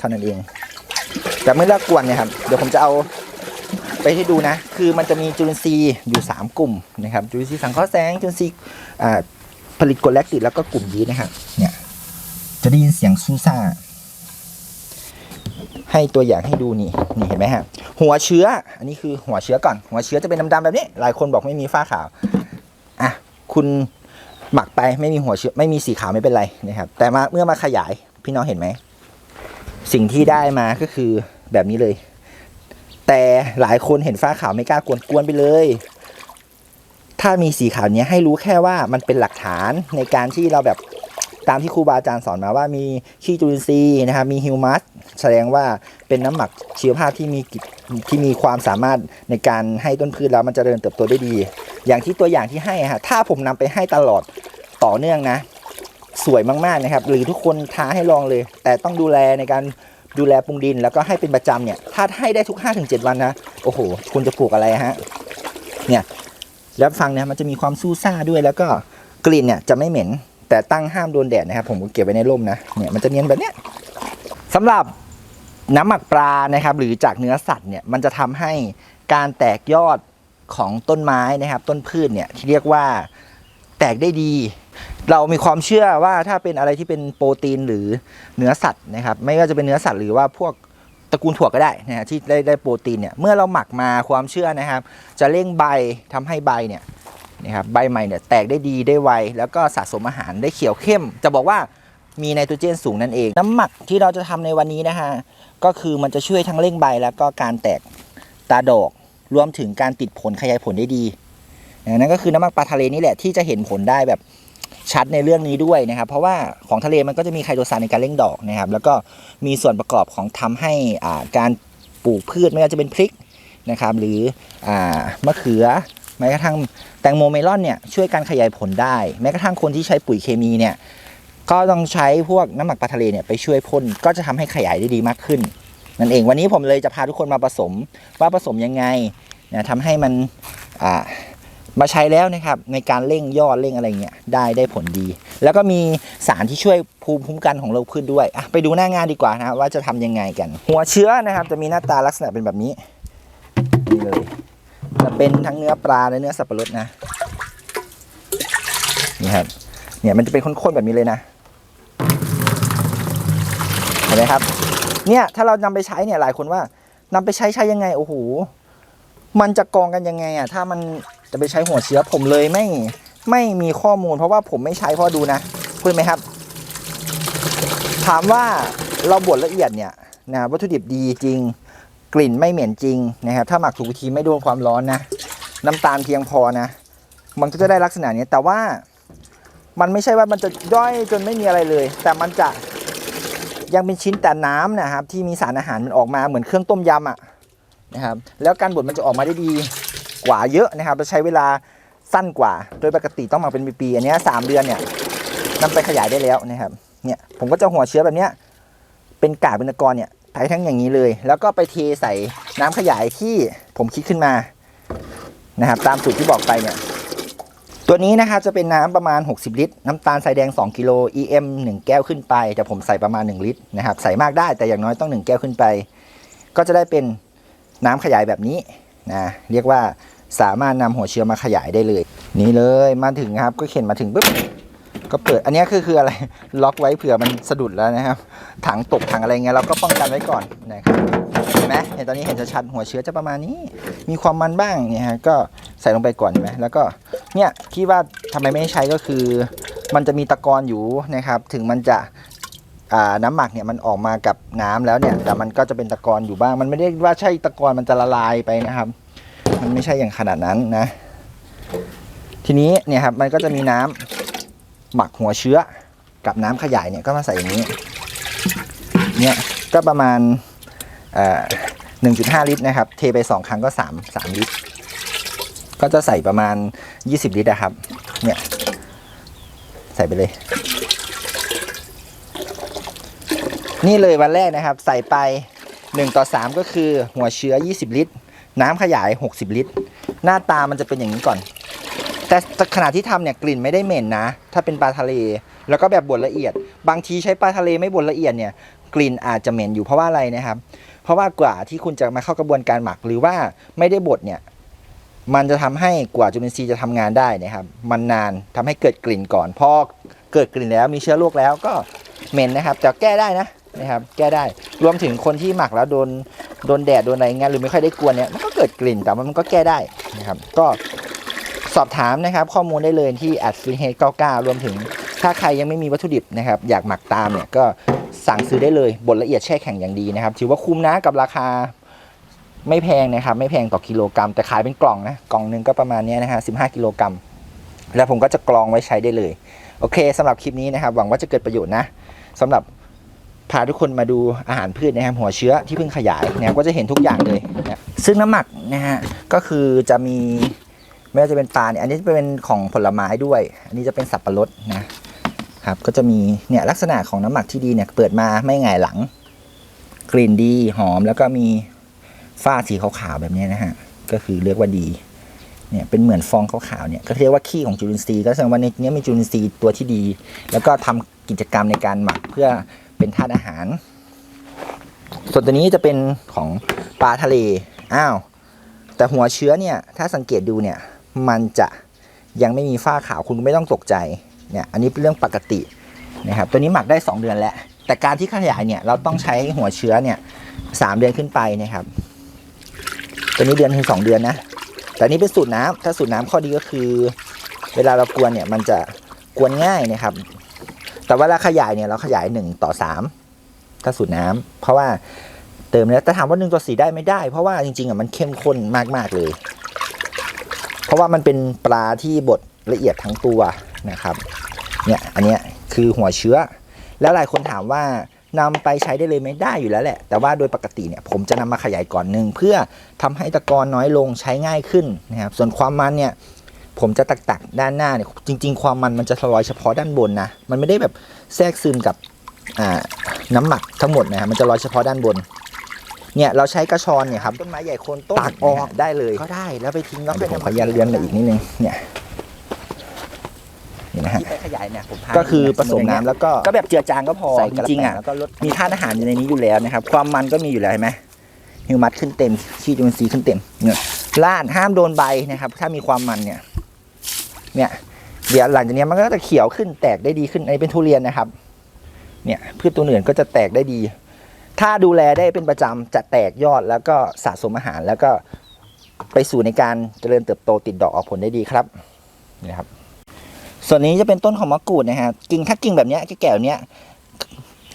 เท่านั้นเอง แต่เมื่อเลิกกวนเนี่ยครับเดี๋ยวผมจะเอาไปให้ดูนะ คือมันจะมีจุลินทรีย์อยู่ 3 กลุ่มนะครับ จุลินทรีย์สังเคราะห์แสง จุลินทรีย์อ่าผลิตกรดแลคติกแล้วก็กลุ่มยีสต์นะครับเนี่ยจะได้ยินเสียงซูซ่า ให้ตัวอย่างให้ดูนี่นี่เห็นไหมฮะหัวเชื้อ อันนี้คือหัวเชื้อก่อน หัวเชื้อจะเป็นดำๆแบบนี้ หลายคนบอกไม่มีฝ้าขาวอะคุณหมักไปไม่มีหัวเชื้อไม่มีสีขาวไม่เป็นไรนะครับ แต่มาเมื่อมาขยายพี่น้องเห็นไหม สิ่งที่ได้มาก็คือแบบนี้เลย แต่หลายคนเห็นฝ้าขาวไม่กล้ากวนกวนไปเลย ถ้ามีสีขาวเนี้ยให้รู้แค่ว่ามันเป็นหลักฐานในการที่เราแบบตามที่ครูบาอาจารย์สอนมาว่ามีขี้จุลินทรีย์นะครับมีฮิวมัสแสดงว่าเป็นน้ำหมักชีวภาพที่มีที่มีความสามารถในการให้ต้นพืชแล้วมันจเจริญเติบโตได้ดี อย่างที่ตัวอย่างที่ให้ฮะถ้าผมนำไปให้ตลอดต่อเนื่องนะ สวยมากๆนะครับ หรือทุกคนท้าให้ลองเลย แต่ต้องดูแลในการดูแลปรุงดิน แล้วก็ให้เป็นประจำเนี่ย ถ้าให้ได้ทุก 5-7 วันนะ โอ้โห คุณจะปลูกอะไรฮะ เนี่ย แล้วฟังเนี่ยมันจะมีความสู้ซ่าด้วยแล้วก็กลิ่นเนี่ยจะไม่เหม็น แต่ตั้งห้ามโดนแดดนะครับ ผมก็เก็บไว้ในร่มนะ เนี่ยมันจะเนียนแบบเนี้ยสำหรับน้ำหมักปลานะครับ หรือจากเนื้อสัตว์เนี่ยมันจะทำให้การแตกยอดของต้นไม้นะครับ ต้นพืชเนี่ยที่เรียกว่า แตกได้ดี เรามีความเชื่อว่าถ้าเป็นอะไรที่เป็นโปรตีนหรือเนื้อสัตว์นะครับ ไม่ว่าจะเป็นเนื้อสัตว์หรือว่าพวกตระกูลถั่วก็ได้นะฮะที่ได้ได้โปรตีนเนี่ยเมื่อเราหมักมาความเชื่อนะครับ จะเร่งใบทำให้ใบเนี่ยนะครับใบใหม่เนี่ยแตกได้ดีได้ไวแล้วก็สะสมอาหารได้เขียวเข้ม จะบอกว่ามีไนโตรเจนสูงนั่นเอง น้ำหมักที่เราจะทำในวันนี้นะฮะก็คือมันจะช่วยทั้งเร่งใบแล้วก็การแตกตาดอก รวมถึงการติดผลขยายผลได้ดี นั่นก็คือน้ำมักปลาทะเลนี่แหละที่จะเห็นผลได้แบบชัดในเรื่องนี้ด้วยนะครับ เพราะว่าของทะเลมันก็จะมีไคโตซานในการเร่งดอกนะครับ แล้วก็มีส่วนประกอบของทำให้การปลูกพืชไม่ว่าจะเป็นพริกนะครับ หรือมะเขือแม้กระทั่งแตงโมเมลอนเนี่ยช่วยการขยายผลได้ แม้กระทั่งคนที่ใช้ปุ๋ยเคมีเนี่ยก็ต้องใช้พวกน้ำหมักปลาทะเลเนี่ยไปช่วยพ่นก็จะทำให้ขยายได้ดีมากขึ้นนั่นเองวันนี้ผมเลยจะพาทุกคนมาผสมว่าผสมยังไงนะทำให้มันอ่า มาใช้แล้วนะครับในการเร่งยอดเร่งอะไรเงี้ยได้ได้ผลดี แล้วก็มีสารที่ช่วยภูมิคุ้มกันของเราพืชด้วยอะไปดูหน้างานดีกว่านะครับว่าจะทำยังไงกัน หัวเชื้อนะครับ จะมีหน้าตาลักษณะเป็นแบบนี้นี่เลยจะเป็นทั้งเนื้อปลาและเนื้อสับปะรดนะนี่ครับเนี่ยมันจะเป็นข้นๆแบบนี้เลยนะเห็นไหมครับ เนี่ยถ้าเรานำไปใช้เนี่ยหลายคนว่านำไปใช้ใช้ยังไงโอ้โหมันจะกองกันยังไงอะถ้ามัน จะไปใช้หัวเชื้อผมเลยไม่ไม่มีข้อมูล เพราะว่าผมไม่ใช้พราะดูนะพูดไหมครับ ถามว่าเราบดละเอียดเนี่ยนะวัตถุดิบดีจริง กลิ่นไม่เหม็นจริงนะครับ ถ้าหมักถูกวิธีไม่โดนความร้อนนะ น้ำตาลเพียงพอนะ มันก็จะได้ลักษณะนี้แต่ว่ามันไม่ใช่ว่ามันจะย่อยจนไม่มีอะไรเลย แต่มันจะยังเป็นชิ้นแต่น้ำนะครับ ที่มีสารอาหารมันออกมาเหมือนเครื่องต้มยำอะนะครับ แล้วการบดมันจะออกมาได้ดี กว่าเยอะนะครับจะใช้เวลาสั้นกว่า โดยปกติต้องหมักเป็นปีๆอันนี้สามเดือนเนี่ยนำไปขยายได้แล้วนะครับเนี่ยผมก็จะหัวเชื้อแบบเนี้ยเป็นกากเป็นตะกอนเนี่ยใช้ทั้งอย่างนี้เลย แล้วก็ไปเทใส่น้ำขยายที่ผมคิดขึ้นมานะครับตามสูตรที่บอกไปเนี่ยตัวนี้นะครับจะเป็นน้ำประมาณ 60 ลิตร น้ำตาลทรายแดง 2กิโล EM 1 แก้วขึ้นไป แต่ผมใส่ประมาณ 1 ลิตรนะครับใส่มากได้แต่อย่างน้อยต้อง 1 แก้วขึ้นไป ก็จะได้เป็นน้ำขยายแบบนี้ นะเรียกว่าสามารถนำหัวเชื้อมาขยายได้เลย นี่เลยมาถึงครับก็เข็นมาถึงปุ๊บก็เปิดอันนี้คือคืออะไรล็อกไว้เผื่อมันสะดุดแล้วนะครับ ถังตกถังอะไรเงี้ยเราก็ป้องกันไว้ก่อนนะครับเห็นไหมเห็นตอนนี้เห็นชัดหัวเชื้อจะประมาณนี้ มีความมันบ้างเนี่ยฮะก็ใส่ลงไปก่อนเห็นไหมแล้วก็เนี่ยคิดว่าทำไมไม่ใช้ก็คือ มันจะมีตะกอนอยู่นะครับ ถึงมันจะ น้ำหมักเนี่ยมันออกมากับน้ำแล้วเนี่ย แต่มันก็จะเป็นตะกอนอยู่บ้าง มันไม่ได้ว่าใช่ตะกอนมันจะละลายไปนะครับ มันไม่ใช่อย่างขนาดนั้นนะ ทีนี้เนี่ยครับมันก็จะมีน้ำหมักหัวเชื้อกับน้ำขยายเนี่ยก็มาใส่อย่างนี้เนี่ยก็ประมาณเอ่อ1.5ลิตรนะครับ เทไป2ครั้งก็3 3ลิตร ก็จะใส่ประมาณ20ลิตรนะครับ เนี่ย ใส่ไปเลย นี่เลยวันแรกนะครับ ใส่ไป 1 ต่อ 3 ก็คือหัวเชื้อ 20 ลิตร น้ำขยาย 60 ลิตร หน้าตามันจะเป็นอย่างนี้ก่อน แต่ขณะที่ทำเนี่ยกลิ่นไม่ได้เหม็นนะ ถ้าเป็นปลาทะเล แล้วก็แบบบดละเอียด บางทีใช้ปลาทะเลไม่บดละเอียดเนี่ยกลิ่นอาจจะเหม็นอยู่เพราะว่าอะไรนะครับ เพราะว่ากว่าที่คุณจะมาเข้ากระบวนการหมักหรือว่าไม่ได้บดเนี่ยมันจะทำให้กว่าจุลินทรีย์จะทำงานได้นะครับ มันนานทำให้เกิดกลิ่นก่อนพอเกิดกลิ่นแล้วมีเชื้อโรคแล้วก็เหม็นนะครับแต่แก้ได้นะ นะครับแก้ได้รวมถึงคนที่หมักแล้วโดนโดนแดดโดนอะไรเงี้ยหรือไม่ค่อยได้กวนเนี่ยมันก็เกิดกลิ่นแต่ว่ามันก็แก้ได้นะครับ ก็สอบถามนะครับ ข้อมูลได้เลยที่แอดฟินเฮด99รวมถึงถ้าใครยังไม่มีวัตถุดิบนะครับ อยากหมักตามเนี่ยก็สั่งซื้อได้เลยบดละเอียดแช่แข็งอย่างดีนะครับ ถือว่าคุ้มนะกับราคาไม่แพงนะครับ ไม่แพงต่อกิโลกรัม แต่ขายเป็นกล่องนะกล่องหนึ่งก็ประมาณนี้นะฮะ15กิโลกรัมแล้วผมก็จะกรองไว้ใช้ได้เลย โอเคสำหรับคลิปนี้นะครับ หวังว่าจะเกิดประโยชน์นะสำหรับ พาทุกคนมาดูอาหารพืชนะครับหัวเชื้อที่เพิ่งขยายนะครับก็จะเห็นทุกอย่างเลยนะซึ่งน้ำหมักนะฮะก็คือจะมีไม่ว่าจะเป็นปลาเนี่ยอันนี้จะเป็นของผลไม้ด้วย อันนี้จะเป็นสับปะรดนะครับก็จะมีเนี่ยลักษณะของน้ำหมักที่ดีเนี่ยเปิดมาไม่หงายหลัง กลิ่นดีหอมแล้วก็มีฝ้าสีขาวๆแบบนี้นะฮะก็คือเรียกว่าดีเนี่ยเป็นเหมือนฟองขาวๆเนี่ยก็เรียกว่าขี้ของจุลินทรีย์ก็แสดงว่าในนี้มีจุลินทรีย์ตัวที่ดี แล้วก็ทำกิจกรรมในการหมักเพื่อ เป็นธาตุอาหาร ส่วนตัวนี้จะเป็นของปลาทะเล อ้าว แต่หัวเชื้อเนี่ย ถ้าสังเกตดูเนี่ย มันจะยังไม่มีฝ้าขาวคุณไม่ต้องตกใจ เนี่ย อันนี้เป็นเรื่องปกตินะครับ ตัวนี้หมักได้ 2 เดือนแล้ว แต่การที่ขยายเนี่ยเราต้องใช้หัวเชื้อเนี่ยสามเดือนขึ้นไปนะครับ ตัวนี้เดือนถึงสองเดือนนะ แต่นี่เป็นสูตรน้ำถ้าสูตรน้ำข้อดีก็คือ เวลาเรากวนเนี่ยมันจะกวนง่ายนะครับ แต่เวลาขยายเนี่ยเราขยายหนึ่งต่อสามถ้าสูตรน้ำเพราะว่าเติมแล้วแต่ถามว่าหนึ่งต่อสี่ได้ไม่ได้ เพราะว่าจริงๆอะมันเข้มข้นมากๆเลย เพราะว่ามันเป็นปลาที่บดละเอียดทั้งตัวนะครับเนี่ยอันเนี้ยคือหัวเชื้อ แล้วหลายคนถามว่านำไปใช้ได้เลยไหม่ได้อยู่แล้วแหละ แต่ว่าโดยปกติเนี่ยผมจะนำมาขยายก่อนหนึ่งเพื่อทำให้ตะกอนน้อยลงใช้ง่ายขึ้นนะครับส่วนความมันเนี่ย ผมจะตักตักๆด้านหน้าเนี่ยจริง ๆ ความมันมันจะลอยเฉพาะด้านบนนะมันไม่ได้แบบแทรกซึมกับอ่าน้ำหมักทั้งหมดนะฮะมันจะลอยเฉพาะด้านบนเนี่ยเราใช้กระชอนเนี่ยครับต้นไม้ใหญ่โคนต้นตักออกได้เลยก็ได้แล้วไปทิ้งแล้วเดี๋ยวผมขอยันเรือนมาอีกนิดนึงเนี่ยนี่นะฮะที่ไปขยายเนี่ยผมพาก็คือผสมน้ำแล้วก็ก็แบบเจือจางก็พอใส่จกระริงๆแปอะแล้วก็ลดมีธาตุอาหารอยู่ในนี้อยู่แล้วนะครับ ความมันก็มีอยู่แล้วเห็นไหมฮิวมัสขึ้นเต็มขี้จุลินทรีย์ขึ้นเต็มเนี่ยล่านห้ามโดนใบนะครับ ถ้ามีความมันเนี่ย เนี่ยเดี๋ยวหลังจากนี้มันก็จะเขียวขึ้นแตกได้ดีขึ้นอันนี้เป็นทุเรียนนะครับ เนี่ยพืชตัวอื่นก็จะแตกได้ดี ถ้าดูแลได้เป็นประจำจะแตกยอดแล้วก็สะสมอาหารแล้วก็ไปสู่ในการเจริญเติบโตติดดอกออกผลได้ดีครับนี่ครับ ส่วนนี้จะเป็นต้นของมะกรูดนะฮะกิ่งถ้ากิ่งแบบนี้แก่ๆแบบเนี้ย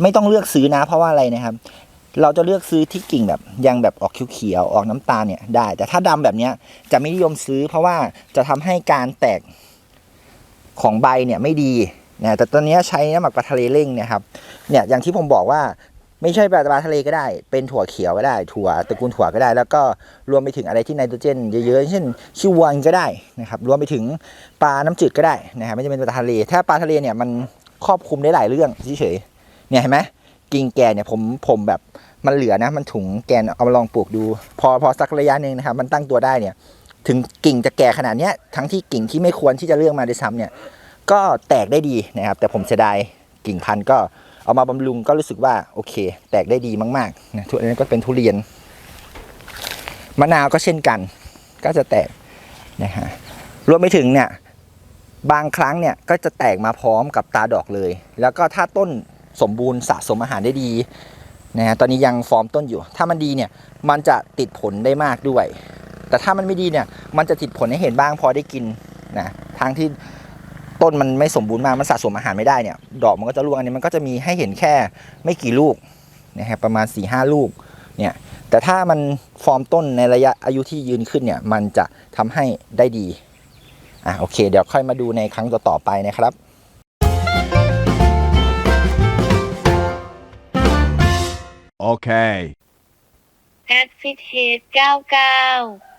ไม่ต้องเลือกซื้อนะเพราะว่าอะไรนะครับ เราจะเลือกซื้อที่กิ่งแบบยังแบบออกเขียวๆออกน้ำตาลเนี่ยได้ แต่ถ้าดำแบบเนี้ยจะไม่นิยมซื้อ เพราะว่าจะทำให้การแตกของใบเนี่ยไม่ดีนะแต่ตอนนี้ใช้น้ำหมักปลาทะเลเร่งเนี่ยครับเนี่ยอย่างที่ผมบอกว่าไม่ใช่ปลาปลาทะเลก็ได้ เป็นถั่วเขียวก็ได้ ถั่วตระกูลถั่วก็ได้ แล้วก็รวมไปถึงอะไรที่ไนโตรเจนเยอะๆ เช่นขี้วัวก็ได้นะครับ รวมไปถึงปลาน้ำจืดก็ได้นะครับไม่จำเป็นปลาทะเล ถ้าปลาทะเลเนี่ยมันครอบคลุมได้หลายเรื่องเฉยๆเนี่ยเห็นไหมกิ่งแก่เนี่ยผมผมแบบ มันเหลือนะ มันถุงแกนเอามาลองปลูกดู พอพอสักระยะหนึ่งนะครับ มันตั้งตัวได้เนี่ย ถึงกิ่งจะแก่ขนาดเนี้ยทั้งที่กิ่งที่ไม่ควรที่จะเลือกมาด้วยซ้ำเนี่ย ก็แตกได้ดีนะครับ แต่ผมเสียดายกิ่งพันธุ์ก็เอามาบำรุงก็รู้สึกว่าโอเค แตกได้ดีมากๆนะทุเรียนก็เป็นทุเรียนมะนาวก็เช่นกัน ก็จะแตกนะฮะรวมไปถึงเนี่ยบางครั้งเนี่ยก็จะแตกมาพร้อมกับตาดอกเลย แล้วก็ถ้าต้นสมบูรณ์สะสมอาหารได้ดี นะฮะตอนนี้ยังฟอร์มต้นอยู่ ถ้ามันดีเนี่ยมันจะติดผลได้มากด้วย แต่ถ้ามันไม่ดีเนี่ยมันจะติดผลให้เห็นบ้างพอได้กินนะทางที่ต้นมันไม่สมบูรณ์มากมันสะสมอาหารไม่ได้เนี่ยดอกมันก็จะร่วงอันนี้มันก็จะมีให้เห็นแค่ไม่กี่ลูกนะครับประมาณ4ี่ห้าลูกเนี่ยแต่ถ้ามันฟอร์มต้นในระยะอายุที่ยืนขึ้นเนี่ยมันจะทำให้ได้ดีอะโอเค เดี๋ยวค่อยมาดูในครั้งต่อๆไปนะครับ Okay. แอดฟิตเฮด99